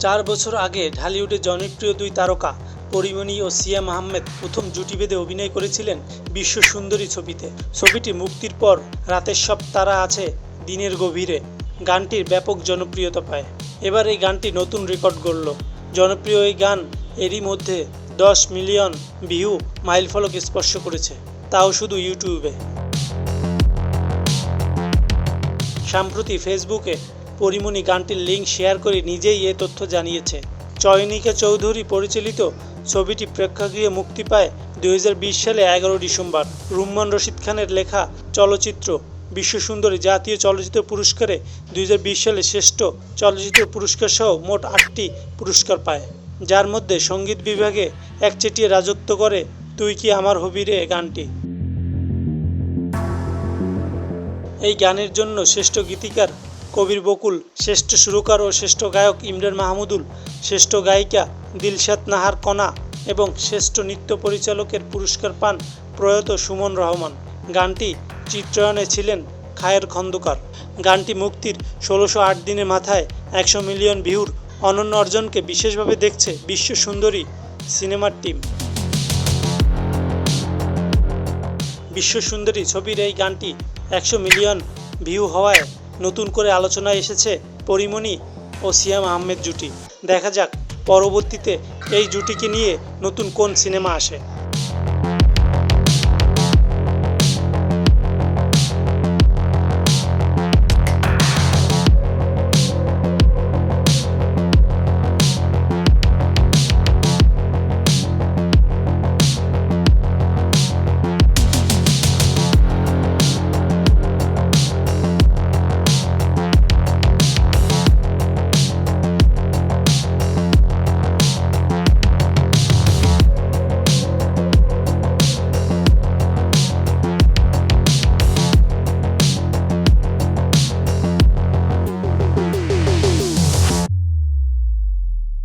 চার বছর আগে ঢালিউডে জনপ্রিয় দুই তারকা, পরিমণি ও সিয়াম আহমেদ প্রথম জুটি বেঁধে অভিনয় করেছিলেন বিশ্ব সুন্দরী ছবিতে। ছবিটি মুক্তির পর রাতের সব তারা আছে দিনের গভীরে। গানটির ব্যাপক জনপ্রিয়তা পায়। এবার এই গানটি নতুন রেকর্ড গড়ল। জনপ্রিয় এই গান এরই মধ্যে দশ মিলিয়ন ভিউ মাইলফলক স্পর্শ করেছে। তাও শুধু ইউটিউবে। সম্প্রতি ফেসবুকে পরিমণি গানটির লিঙ্ক শেয়ার করে নিজেই এ তথ্য জানিয়েছে। চয়নিকা চৌধুরী পরিচালিত ছবিটি প্রেক্ষাগৃহে মুক্তি পায় দুই হাজার বিশ সালে এগারো ডিসেম্বর। রুম্মান রশিদ খানের লেখা চলচ্চিত্র বিশ্বসুন্দরী জাতীয় চলচ্চিত্র পুরস্কারে দুই হাজার বিশ সালে শ্রেষ্ঠ চলচ্চিত্র পুরস্কার সহ মোট আটটি পুরস্কার পায়। যার মধ্যে সংগীত বিভাগে একচেটিয়া রাজত্ব করে তুই কি আমার হবি রে গানটি। এই গানের জন্য শ্রেষ্ঠ গীতিকার কবির বকুল, শ্রেষ্ঠ সুরকার ও শ্রেষ্ঠ গায়ক ইমরান মাহমুদুল, শ্রেষ্ঠ গায়িকা দিলশাদ নাহার কণা এবং শ্রেষ্ঠ নৃত্য পরিচালকের পুরস্কার পান প্রয়াত সুমন রহমান। গানটি চিত্রায়নে ছিলেন খায়ের খন্দকার। গানটি মুক্তির ষোলোশো আট দিনের মাথায় একশো মিলিয়ন ভিউর অনন্য অর্জনকে বিশেষভাবে দেখছে বিশ্ব সুন্দরী সিনেমার টিম। বিশ্ব সুন্দরী ছবির এই গানটি একশো মিলিয়ন ভিউ হওয়ায় নতুন করে আলোচনায় এসেছে পরিমণি ও সিয়াম আহমেদ জুটি। দেখা যাক, পরবর্তীতে এই জুটিকে নিয়ে নতুন কোন সিনেমা আসে।